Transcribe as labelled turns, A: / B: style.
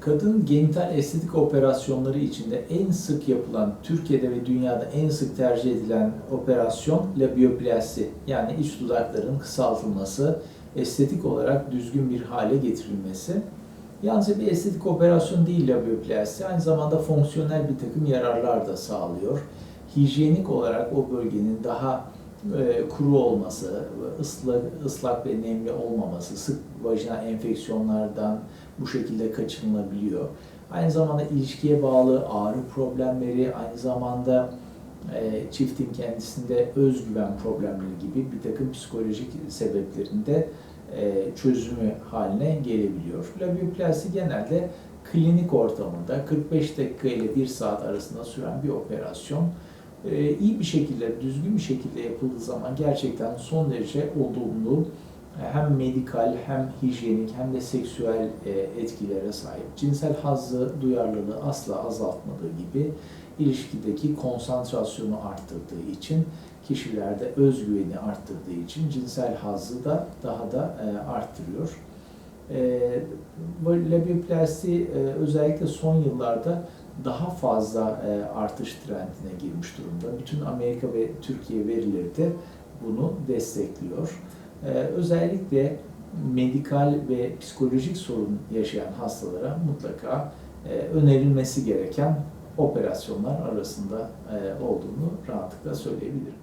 A: Kadın genital estetik operasyonları içinde en sık yapılan, Türkiye'de ve dünyada en sık tercih edilen operasyon labioplasti. Yani iç dudakların kısaltılması, estetik olarak düzgün bir hale getirilmesi. Yalnızca bir estetik operasyon değil labioplasti, aynı zamanda fonksiyonel bir takım yararlar da sağlıyor. Hijyenik olarak o bölgenin daha e, kuru olması, ıslak, ıslak ve nemli olmaması, sık vajinal enfeksiyonlardan bu şekilde kaçınılabiliyor. Aynı zamanda ilişkiye bağlı ağrı problemleri, aynı zamanda e, çiftin kendisinde özgüven problemleri gibi bir takım psikolojik sebeplerinde e, çözümü haline gelebiliyor. Labioplasti genelde klinik ortamında 45 dakika ile 1 saat arasında süren bir operasyon. E, iyi bir şekilde, düzgün bir şekilde yapıldığı zaman gerçekten son derece olumlu hem medikal hem hijyenik hem de seksüel e, etkilere sahip. Cinsel hazzı, duyarlılığı asla azaltmadığı gibi ilişkideki konsantrasyonu arttırdığı için kişilerde özgüveni arttırdığı için cinsel hazzı da daha da e, arttırıyor. E, labioplasti e, özellikle son yıllarda daha fazla e, artış trendine girmiş durumda. Bütün Amerika ve Türkiye verileri de bunu destekliyor. Ee, özellikle medikal ve psikolojik sorun yaşayan hastalara mutlaka e, önerilmesi gereken operasyonlar arasında e, olduğunu rahatlıkla söyleyebilirim.